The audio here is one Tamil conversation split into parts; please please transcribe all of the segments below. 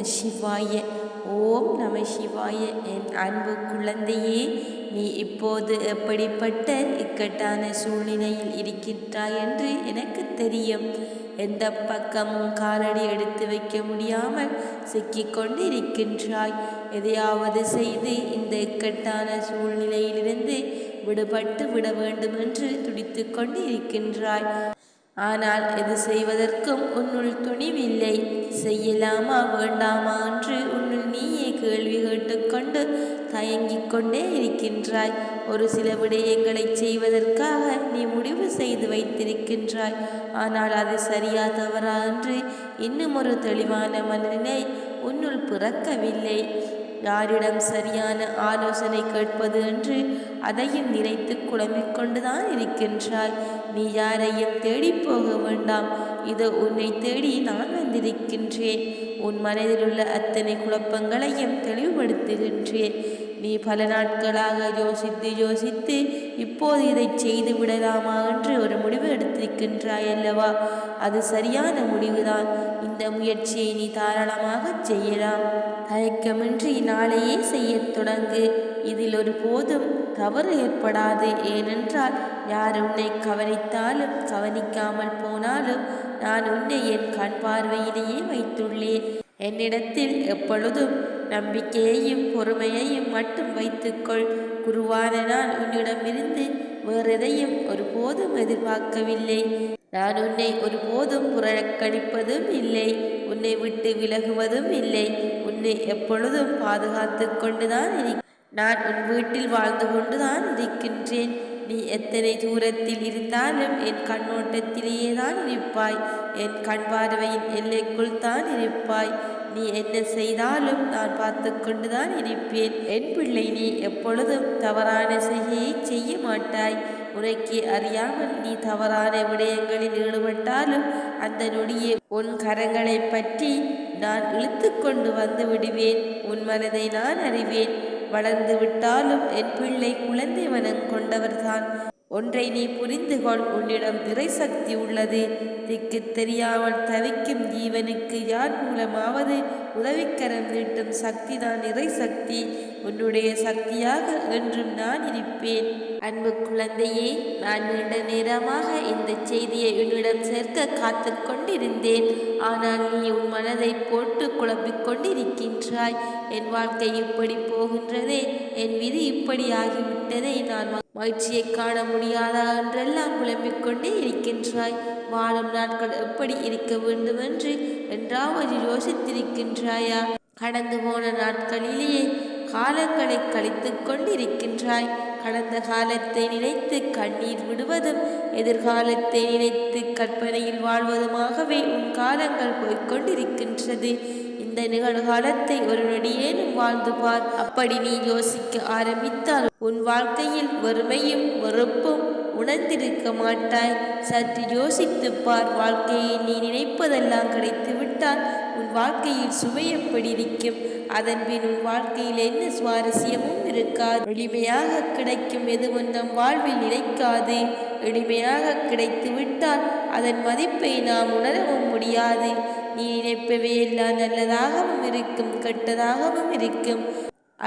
நம சிவாய. ஓம் நம சிவாய. என் அன்பு குழந்தையே நீ இப்போது எப்படிப்பட்ட இக்கட்டான சூழ்நிலையில் இருக்கின்றாய் என்று எனக்கு தெரியும். எந்த பக்கமும் காலடி எடுத்து வைக்க முடியாமல் சிக்கிக்கொண்டு இருக்கின்றாய் எதையாவது செய்து இந்த இக்கட்டான சூழ்நிலையிலிருந்து விடுபட்டு விட வேண்டும் என்று துடித்து கொண்டு இருக்கின்றாய் ஆனால் இது செய்வதற்கும் உன்னுள் துணிவில்லை. செய்யலாமா வேண்டாமா என்று உன்னுள் நீயே கேள்வி கேட்டுக்கொண்டு தயங்கிக் கொண்டே இருக்கின்றாய். ஒரு சில விடயங்களை செய்வதற்காக நீ முடிவு செய்து வைத்திருக்கின்றாய். ஆனால் அது சரியா தவறா என்று இன்னும் ஒரு தெளிவான மனநிலை உன்னுள் பிறக்கவில்லை. யாரிடம் சரியான ஆலோசனை கேட்பது என்று அதையும் நினைத்து குழம்பிக் கொண்டுதான் இருக்கின்றாய். நீ யாரையும் தேடி போக வேண்டாம். இதோ உன்னை தேடி நான் வந்திருக்கின்றேன். உன் மனதில் உள்ள அத்தனை குழப்பங்களையும் தெளிவுபடுத்துகின்றேன். நீ பல நாட்களாக யோசித்து யோசித்து இப்போது இதை செய்து விடலாமா என்று ஒரு முடிவு எடுத்திருக்கின்றாய் அல்லவா அது சரியான முடிவுதான். இந்த முயற்சியை நீ தாராளமாக செய்யலாம். தயக்கமின்றி நாளையே செய்யத் தொடங்கு. இதில் ஒரு போதும். தவறு ஏற்படாது. ஏனென்றால் யார் உன்னை கவனித்தாலும் கவனிக்காமல் போனாலும் நான் உன்னை என் கண் பார்வையிலேயே வைத்துள்ளேன். என்னிடத்தில் எப்பொழுதும் நம்பிக்கையையும் பொறுமையையும் மட்டும் வைத்துக்கொள். குருவான நான் உன்னிடமிருந்து வேறெதையும் ஒருபோதும் எதிர்பார்க்கவில்லை. நான் உன்னை ஒருபோதும் புறக்கணிப்பதும் இல்லை. உன்னை விட்டு விலகுவதும் இல்லை. உன்னை எப்பொழுதும் பாதுகாத்து கொண்டுதான் இரு நான் உன் வீட்டில் வாழ்ந்து கொண்டுதான் இருக்கின்றேன். நீ எத்தனை தூரத்தில் இருந்தாலும் என் கண்ணோட்டத்திலேயே தான் இருப்பாய். என் கண் பார்வையின் எல்லைக்குள் தான் இருப்பாய். நீ என்ன செய்தாலும் நான் பார்த்து கொண்டுதான் இருப்பேன். என் பிள்ளை நீ எப்பொழுதும் தவறான செய்கையை செய்ய மாட்டாய். உனக்கு அறியாமல் நீ தவறான விடயங்களில் ஈடுபட்டாலும் அந்த நொடியை உன் கரங்களை பற்றி நான் இழுத்து கொண்டு வந்து விடுவேன். உன் மனதை நான் அறிவேன். வளர்ந்து விட்டாலும் என் பிள்ளை குழந்தை மனம் கொண்டவர்தான். ஒன்றை நீ புரிந்து கொள் உன்னிடம் நிறை சக்தி உள்ளது. திக்கு தெரியாமல் தவிக்கும் ஜீவனுக்கு யார் மூலமாவது உதவிக்கரம் நீட்டும் சக்தி தான் நிறை சக்தி உன்னுடைய சக்தியாக என்றும் நான் இருப்பேன். அன்பு குழந்தையே நான் நீண்ட நேரமாக இந்த செய்தியை உன்னிடம் சேர்க்க காத்து கொண்டிருந்தேன். ஆனால் நீ உன் மனதை போட்டு குழப்பிக் கொண்டிருக்கின்றாய். என் வாழ்க்கை இப்படி போகின்றதே. என் விதி இப்படி ஆகிவிட்டதே. நான் மகிழ்ச்சியை காண முடியாதா என்றெல்லாம் புலம்பிக் கொண்டே இருக்கின்றாய். வாழும் நாட்கள் எப்படி இருக்க வேண்டும் என்று என்றாவது யோசித்திருக்கின்றாயா? கடந்து போன நாட்களிலேயே காலங்களை கழித்து கொண்டிருக்கின்றாய். கடந்த காலத்தை நினைத்து கண்ணீர் விடுவதும் எதிர்காலத்தை நினைத்து கற்பனையில் வாழ்வதுமாகவே உன் காலங்கள் போய்கொண்டிருக்கின்றது இந்த நிகழ்காலத்தை ஒரு நொடியேனும் வாழ்ந்து பார்? அப்படி நீ யோசிக்க ஆரம்பித்தால் உன் வாழ்க்கையில் வறுமையும் வெறுப்பும் உணர்ந்திருக்க மாட்டாய். சற்று யோசித்து பார் வாழ்க்கையை நீ நினைப்பதெல்லாம் கிடைத்து விட்டால் உன் வாழ்க்கையில் சுவை எப்படி இருக்கும் அதன் பின் உன் வாழ்க்கையில் என்ன சுவாரஸ்யமும் இருக்காது. எளிமையாக கிடைக்கும் எதுவும் நம் வாழ்வில் நிலைக்காது. எளிமையாக கிடைத்து விட்டால் அதன் மதிப்பை நாம் உணரவும் முடியாது. இவையெல்லாம் எல்லாம் நல்லதாகவும் இருக்கும் கெட்டதாகவும் இருக்கும்.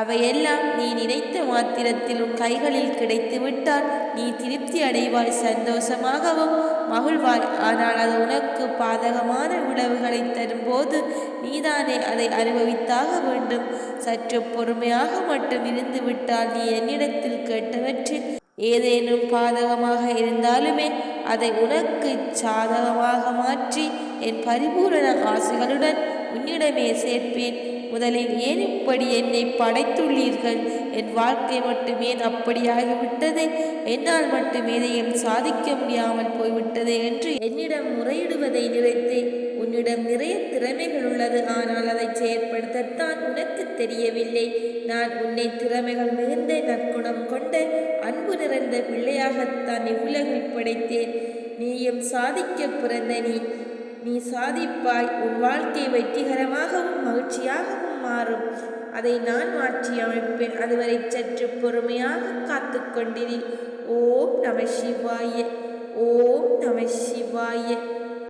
அவையெல்லாம் நீ நினைத்த மாத்திரத்தில் உன் கைகளில் கிடைத்து விட்டால் நீ திருப்தி அடைவாய் சந்தோஷமாகவும் மகிழ்வாய். ஆனால் அது உனக்கு பாதகமான விளைவுகளை தரும்போது நீதானே அதை அனுபவித்தாக வேண்டும். சற்று பொறுமையாக மட்டும் இருந்து விட்டால் நீ என்னிடத்தில் கேட்டவற்றில் ஏதேனும் பாதகமாக இருந்தாலுமே அதை உனக்கு சாதகமாக மாற்றி என் பரிபூரண ஆசைகளுடன் உன்னிடமே சேர்ப்பேன். முதலில் ஏன் இப்படி என்னை படைத்துள்ளீர்கள்? என் வாழ்க்கை மட்டுமே அப்படியாகிவிட்டது? என்னால் மட்டும் எதையும் சாதிக்க முடியாமல் போய்விட்டது என்று என்னிடம் முறையிடுவதை நினைத்தேன். உன்னிடம் நிறைய திறமைகள் உள்ளது. ஆனால் அதை செயற்படுத்தத்தான் உனக்கு தெரியவில்லை. நான் உன்னை திறமைகள் மிகுந்த நற்குணம் கொண்ட அன்பு நிறைந்த பிள்ளையாகத்தான் இவ்வுலகில் படைத்தேன். நீயும் சாதிக்க பிறந்த நீ நீ சாதிப்பாய். உன் வாழ்க்கை வெற்றிகரமாகவும் மகிழ்ச்சியாகவும் மாறும். அதை நான் மாற்றி அமைப்பேன். அதுவரை சற்று பொறுமையாக காத்து கொண்டிரு. ஓம் நம சிவாய ஓம் நம சிவாய.